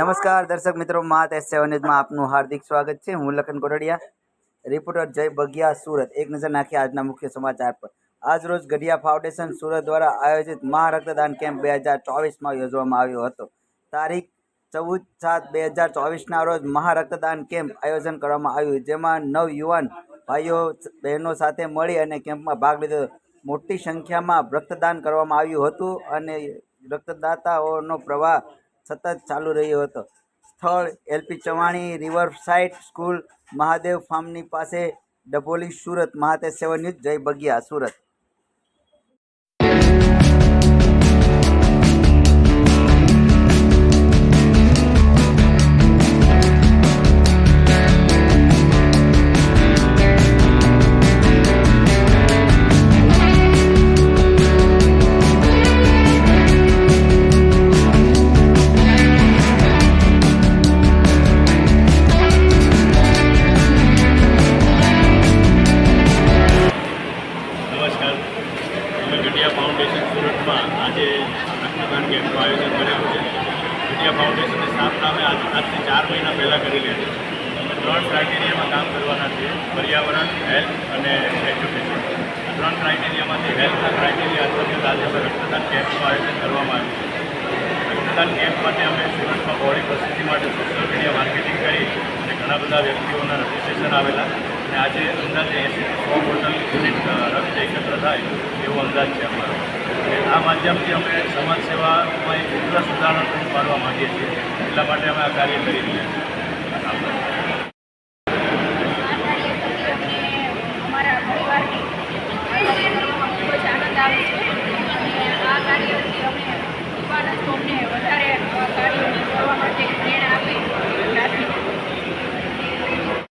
નમસ્કાર, દર્શક મિત્રો, માત એસ સેવન ન્યૂઝમાં આપનું હાર્દિક સ્વાગત છે. હું લખન કોટડિયા, રિપોર્ટર જય બગિયા સુરત. એક નજર નાખી આજના મુખ્ય સમાચાર પર. આજ રોજ ગઢિયા ફાઉન્ડેશન સુરત દ્વારા આયોજિત મહા રક્તદાન કેમ્પ બે હજાર ચોવીસમાં યોજવામાં આવ્યો હતો. તારીખ ચૌદ સાત બે હજાર ચોવીસના રોજ મહા રક્તદાન કેમ્પ આયોજન કરવામાં આવ્યું, જેમાં નવ યુવાન ભાઈઓ, બહેનો સાથે મળી અને કેમ્પમાં ભાગ લીધો મોટી સંખ્યામાં રક્તદાન કરવામાં આવ્યું હતું અને રક્તદાતાઓનો પ્રવાહ સતત ચાલુ રહ્યો હતો. સ્થળ L P Savani, river side school, Mahadev ફાર્મની પાસે ડભોલી સુરત મહાતે seven news, Jay Bagiya, Surat. Gadhiya foundation સુરતમાં આજે રક્તદાન કેમ્પનું આયોજન કરેલું છે. વિદ્યા ફાઉન્ડેશનની સ્થાપના અમે આજ આજથી ચાર મહિના પહેલાં કરી હતી અમે ત્રણ ક્રાઇટેરિયામાં કામ કરવાના છીએ. પર્યાવરણ, હેલ્થ અને એજ્યુકેશન. આ ત્રણ ક્રાઇટેરિયામાંથી હેલ્થના ક્રાઇટેરિયા અંતર્ગત આજે અમે રક્તદાન કેમ્પનું આયોજન કરવામાં આવ્યું છે. રક્તદાન કેમ્પ માટે અમે સુરતમાં બોડી પ્રસિદ્ધિ માટે સોશિયલ મીડિયા માર્કેટિંગ કરી અને ઘણા બધા વ્યક્તિઓના રજીસ્ટ્રેશન આવેલા. અને આજે અંદાજે એસી સો બોટલ યુનિટ રક્ત એકત્ર થાય, એવો અંદાજ છે અમારો. આ માધ્યમથી અમે સમાજ સેવામાં એક ઉગ્ર સુધારણા પૂરું પાડવા માંગીએ છીએ. એટલા માટે અમે આ કાર્ય કરી રહ્યા છીએ. આવે છે અને આ કાર્યથી અમે યુવાન વધારે